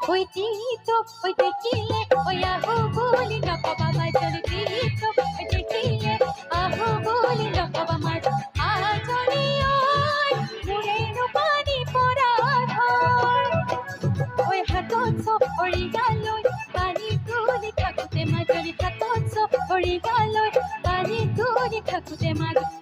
ওই চিনি চোপ ওই দেখিলে ওই আহো বলি নকা বাবা চল চিনি চোপ ওই দেখিলে আহো বলি নকা বাবা আচরি ওই মুরের পানি পড়া ওই হাত চোপ ওই গালই পানি তুলি থাকুতে মাঝরি হাত চোপ ওই গালই পানি তুলি থাকুতে মাঝরি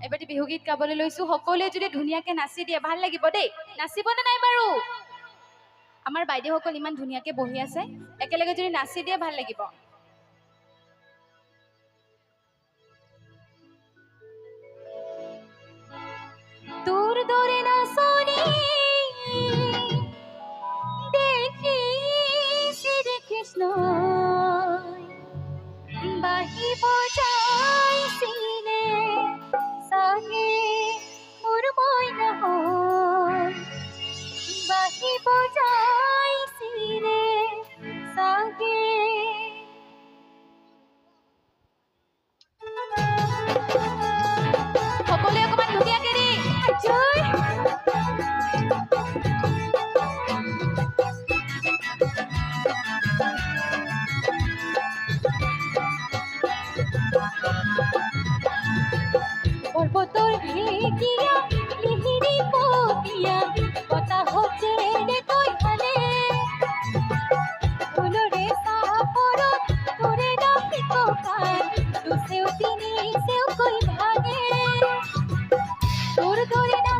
এবাৰটি বিহুগীত গাবলৈ লৈছোঁ সকলোৱে যদি ধুনীয়াকৈ নাচি দিয়ে ভাল লাগিব দেই নাচিবনে নাই বাৰু আমাৰ বাইদেউসকল ইমান ধুনীয়াকৈ বহি আছে। একেলগে যদি নাচি দিয়ে ভাল লাগিব।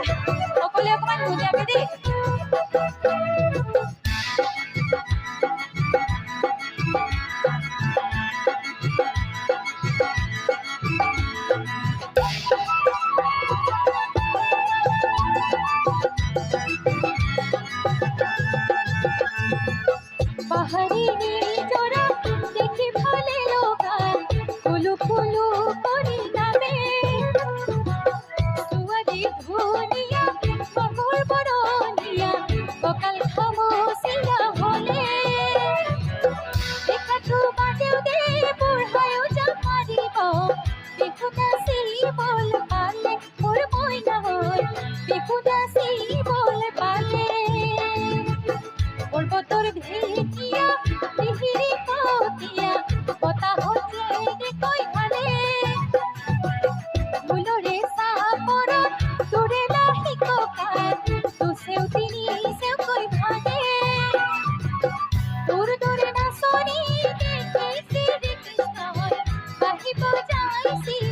Kau boleh aku mandu ni, see.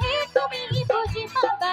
হে তুমি বুঝি বাবা